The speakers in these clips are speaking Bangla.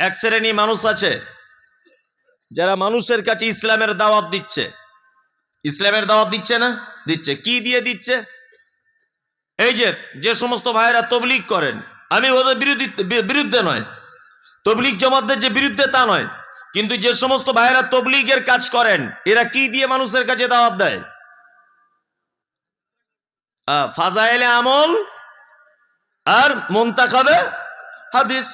এক শ্রেণি মানুষ আছে যারা মানুষের কাছে ইসলামের দাওয়াত দিচ্ছে। ইসলামের দাওয়াত দিচ্ছে না? দিচ্ছে। কি দিয়ে দিচ্ছে? এই যে যে সমস্ত ভাইয়েরা তবলিগ করেন, আমি ওদের বিরোধী, বিরুদ্ধে নয়। তবলিগ জমাতদের যে বিরুদ্ধে তা নয়। কিন্তু যে সমস্ত ভাইয়েরা তবলিগের কাজ করেন, এরা কি দিয়ে মানুষের কাছে দাওয়াত দেয়? ফাজাইলে আমল আর মোন্তাখাবে হাদিস।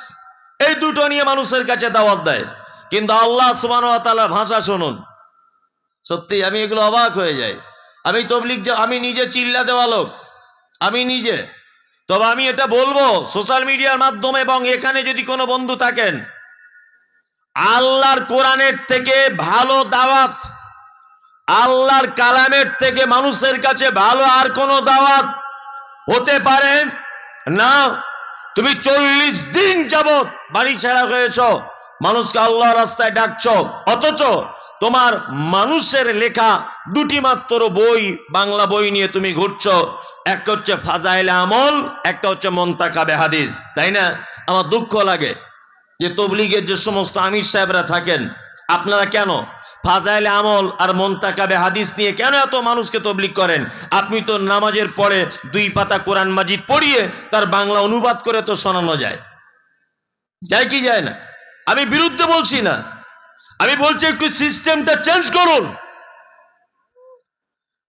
এই দুটো নিয়ে মানুষের কাছে দাওয়াত দেয়। কিন্তু আল্লাহ সুবান ভাষা শুনুন। সত্যি, আমি এগুলো অবাক হয়ে যাই। আমি তবলিগ যে- আমি নিজে চিল্লা দেওয়া লোক। আমি নিজে। তবে আমি এটা বলব, সোশ্যাল মিডিয়ার মাধ্যমে এবং এখানে যদি কোনো বন্ধু থাকেন, আল্লাহর কোরআনের থেকে ভালো দাওয়াত, আল্লাহর কালামের থেকে মানুষের কাছে ভালো আর কোনো দাওয়াত হতে পারে না। তুমি চল্লিশ দিন যাবত বাড়ি ছাড়া হয়েছ। মানুষকে আল্লাহ রাস্তায় ডাকছ। অথচ তোমার মানুষের লেখা দুটি মাত্র বই, বাংলা বই নিয়ে তুমি ঘুরছ। একটা হচ্ছে ফাজাইল আমল, একটা হচ্ছে মন্তাকাবে হাদিস। তাই না? আমার দুঃখ লাগে যে তবলিগের যে সমস্ত আমির সাহেবরা থাকেন আপনারা কেন? ফাজাইল আমল আর মন্তাকাবে হাদিস নিয়ে কেন এত মানুষকে তবলিগ করেন? আপনি তো নামাজের পরে দুই পাতা কোরআন মাজিদ পড়িয়ে তার বাংলা অনুবাদ করে তো শোনানো যায়। যায় কি যায় না? আমি বিরুদ্ধে বলছি না। আমি বলছি একটু সিস্টেমটা চেঞ্জ করুন।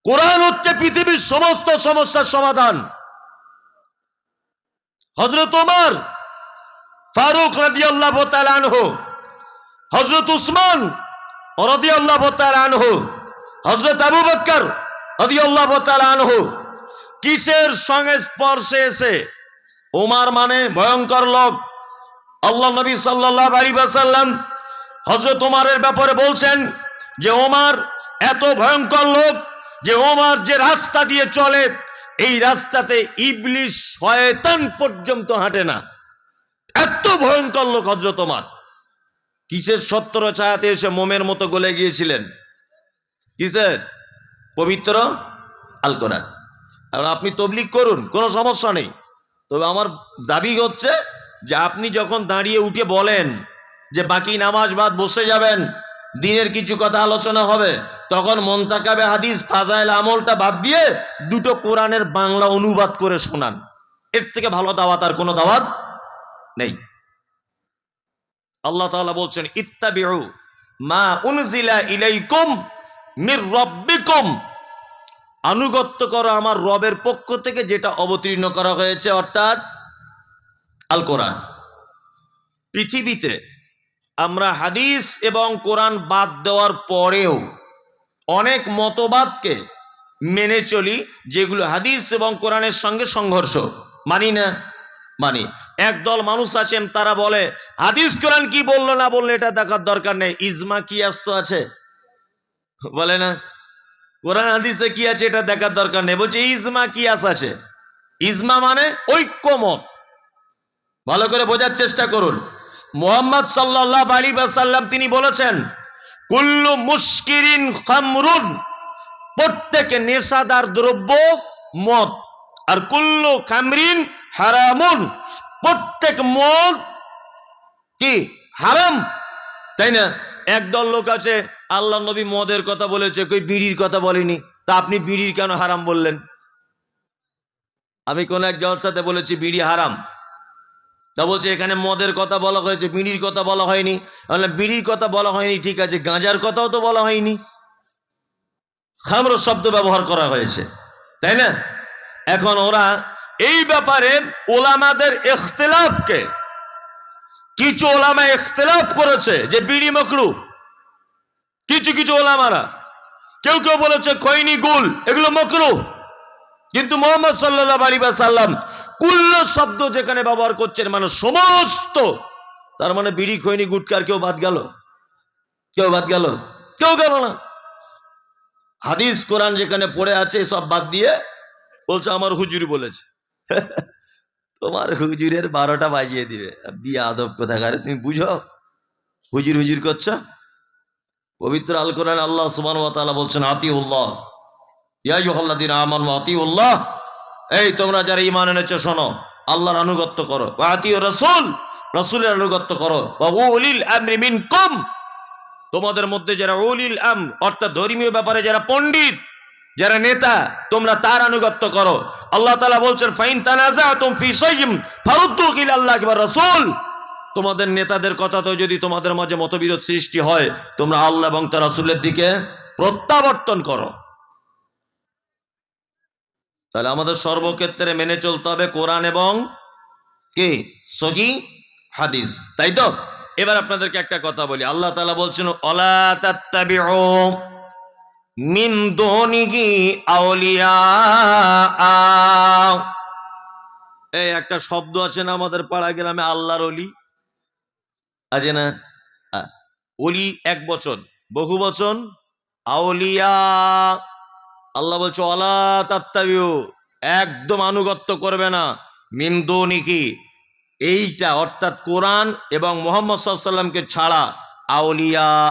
কোরআন হচ্ছে পৃথিবীর সমস্ত সমস্যার সমাধান। হজরত ফারুক রাদিয়াল্লাহু তাআলা আনহু হযরত উসমান রাদিয়াল্লাহু তাআলা আনহু, হযরত আবু বকর রাদিয়াল্লাহু তাআলা আনহু কিসের সংস্পর্শে এসে ওমর মানে ভয়ঙ্কর লোক। আল্লাহ নবী সাল্লাল্লাহু আলাইহি ওয়াসাল্লাম হযরত ওমরের ব্যাপারে বলছেন যে ওমর এত ভয়ঙ্কর লোক যে ওমর যে রাস্তা দিয়ে চলে, এই রাস্তাতে ইবলিশ শয়তান পর্যন্ত হাঁটে না। এত ভয়ঙ্কর লোক হজরত তোমার কিসের সত্তর ছায়াতে এসে মোমের মতো গলে গিয়েছিলেন? কিসের? পবিত্র আল কোরআন। আর আপনি তবলিক করুন, কোনো সমস্যা নেই। তবে আমার দাবি হচ্ছে যে আপনি যখন দাঁড়িয়ে উঠে বলেন যে বাকি নামাজ বাদ বসে যাবেন, দিনের কিছু কথা আলোচনা হবে, তখন মন্তাকাবে হাদিস ফাজাইল আমলটা বাদ দিয়ে দুটো কোরআনের বাংলা অনুবাদ করে শোনান। এর থেকে ভালো দাওয়াত আর কোনো দাওয়াত নেই। আল্লাহ তাআলা বলছেন, ইত্তাবিউ মা উনজিলা ইলাইকুম মির রাব্বিকুম। আনুগত্য করো আমার রবের পক্ষ থেকে যেটা অবতীর্ণ করা হয়েছে, অর্থাৎ আল কোরআন। পৃথিবীতে আমরা হাদিস এবং কোরআন বাদ দেওয়ার পরেও অনেক মতবাদকে মেনে চলি যেগুলো হাদিস এবং কোরআনের সঙ্গে সংঘর্ষ। মানি না? মানি একদল মানুষ আছেন, তারা বলে, হাদিস কোরআন কি বলল না বলল, এটা দেখার দরকার নেই। ইজমা কি আসতো আছে? বলে না, কোরআন হাদিসে কি আছে এটা দেখার দরকার নেই। বলছে, ইজমা কি আস আছে? ইজমা মানে ঐক্যমত। ভালো করে বোঝার চেষ্টা করুন। মোহাম্মদ সাল্লাহ আলী সাল্লাম তিনি বলেছেন, কুল্লু মুশকিরিন খামরুন, প্রত্যেক নেশাদার দ্রব্য মদ, আর কুল্লু খামরিন হারামুন। প্রত্যেক মদ কি? হারাম? তাই না? একদল লোক আছে, আল্লাহ নবী মদের কথা বলেছে, কই বিড়ির কথা বলেনি। তা আপনি বিড়ির কেন হারাম বললেন? আমি কোন এক জলসাতে বলেছি, বিড়ি হারাম। তা বলছে, এখানে মদের কথা বলা হয়েছে, বিড়ির কথা বলা হয়নি। বিড়ির কথা বলা হয়নি, ঠিক আছে, গাঁজার কথাও তো বলা হয়নি। খামর শব্দ ব্যবহার করা হয়েছে। তাই না? এখন ওরা এই ব্যাপারে ওলামাদের ইখতিলাফকে কিছু ওলামা ইখতিলাফ করেছে যে বিড়ি মকরু, কিছু কিছু ওলামারা, কেউ কেউ বলেছে খৈনি গুল, এগুলো মকরু। কিন্তু মোহাম্মদ সাল্লাহ আলী সাল্লাম কুল্ল শব্দ যেখানে ব্যবহার করছেন মানে সমস্ত, তার মানে বিড়ি, খৈনি গুটকার কেউ বাদ গেল। কেউ বাদ গেল, কেউ গেল না। হাদিস, কোরআন যেখানে পড়ে আছে, সব বাদ দিয়ে বলছে, আমার হুজুর বলেছে। তোমার হুজুরের বারোটা বাজিয়ে দিবে। বিয়ে আদব কোথাকারে? তুমি বুঝো? হুজুর হুজুর করছ? পবিত্র আল কোরআন আল্লাহ সুবান তাআলা বলছেন আতি উল্লাহ ইয়াজুহাল্লাদিন আমান আতি উল্লাহ এই তোমরা যারা ইমান এনেছো, শোনো, আল্লাহর আনুগত্য করো। আতি রসুল। রসুলের আনুগত্য করো। বা তোমাদের মধ্যে যারা উলিল আম অর্থাৎ ধর্মীয় ব্যাপারে যারা পণ্ডিত যারা নেতা, তোমরা তার আনুগত্য করো। আল্লাহ তালা বলছেন, ফাইন তানাজা তুম ফি সাইয়িম ফারুদ্দু ইলা আল্লাহ কিবা রাসূল। তোমাদের নেতাদের কথা তো যদি তোমাদের মাঝে মতবিরোধ সৃষ্টি হয়, তোমরা আল্লাহ এবং তার রাসূলের দিকে প্রত্যাবর্তন করো। তাহলে আমাদের সর্বক্ষেত্রে মেনে চলতে হবে কোরআন এবং কে? সহি হাদিস। তাই তো? এবার আপনাদেরকে একটা কথা বলি। আল্লাহ তালা বলছেন অলা তাত্তাবিউ মিন এই একটা শব্দ আছে না আমাদের পাড়া গ্রামে? আল্লাহর অলি আছে না? অলি এক বচন। বহু বচন। আউলিয়া। আল্লাহ বলছে অলা তাত্তাবিউ। একদম আনুগত্য করবে না। মিন্দনিকি এইটা অর্থাৎ কোরআন এবং মোহাম্মদ সাল্লামকে ছাড়া আউলিয়া।